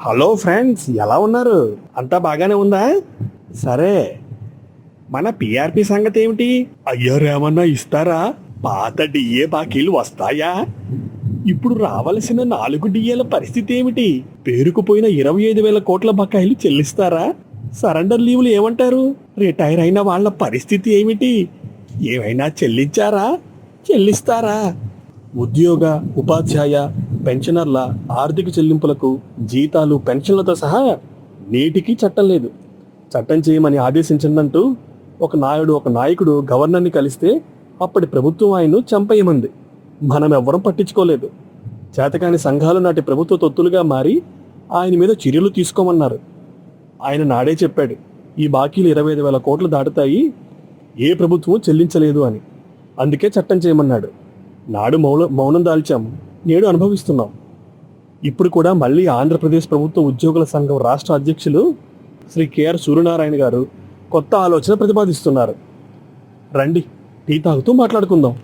Hello friends ఎలా ఉన్నారు? అంతా బాగానే ఉందా? సరే మన పిఆర్పి సంగతి ఏమిటి? అయ్యారేమన్నా ఇస్తారా? పాత డిఏ బాకీలు వస్తాయా? ఇప్పుడు రావలసిన నాలుగు డిఏల పరిస్థితి ఏమిటి? పేరుకుపోయిన ఇరవై ఐదు వేల కోట్ల బకాయిలు చెల్లిస్తారా? సరెండర్ లీవులు ఏమంటారు? రిటైర్ అయిన వాళ్ళ పరిస్థితి ఏమిటి? ఏమైనా చెల్లించారా? చెల్లిస్తారా? ఉద్యోగ ఉపాధ్యాయ పెన్షనర్ల ఆర్థిక చెల్లింపులకు జీతాలు పెన్షన్లతో సహా నేటికి చట్టం లేదు. చట్టం చేయమని ఆదేశించిందంటూ ఒక నాయుడు ఒక నాయకుడు గవర్నర్ని కలిస్తే అప్పటి ప్రభుత్వం ఆయన్ను చంపేయమంది. మనం ఎవ్వరం పట్టించుకోలేదు. చేతకాని సంఘాలు నాటి ప్రభుత్వ తొత్తులుగా మారి ఆయన మీద చర్యలు తీసుకోమన్నారు. ఆయన నాడే చెప్పాడు ఈ బాకీలు ఇరవై ఐదు వేల కోట్లు దాటుతాయి. ఏ ప్రభుత్వం చెల్లించలేదు అని. అందుకే చట్టం చేయమన్నాడు. నాడు మౌన మౌనం దాల్చాము నేడు అనుభవిస్తున్నాం. ఇప్పుడు కూడా మళ్ళీ ఆంధ్రప్రదేశ్ ప్రభుత్వ ఉద్యోగుల సంఘం రాష్ట్ర అధ్యక్షులు శ్రీ కెఆర్ సూర్యనారాయణ గారు కొత్త ఆలోచన ప్రతిపాదిస్తున్నారు. రండి టీ తాగుతూ మాట్లాడుకుందాం.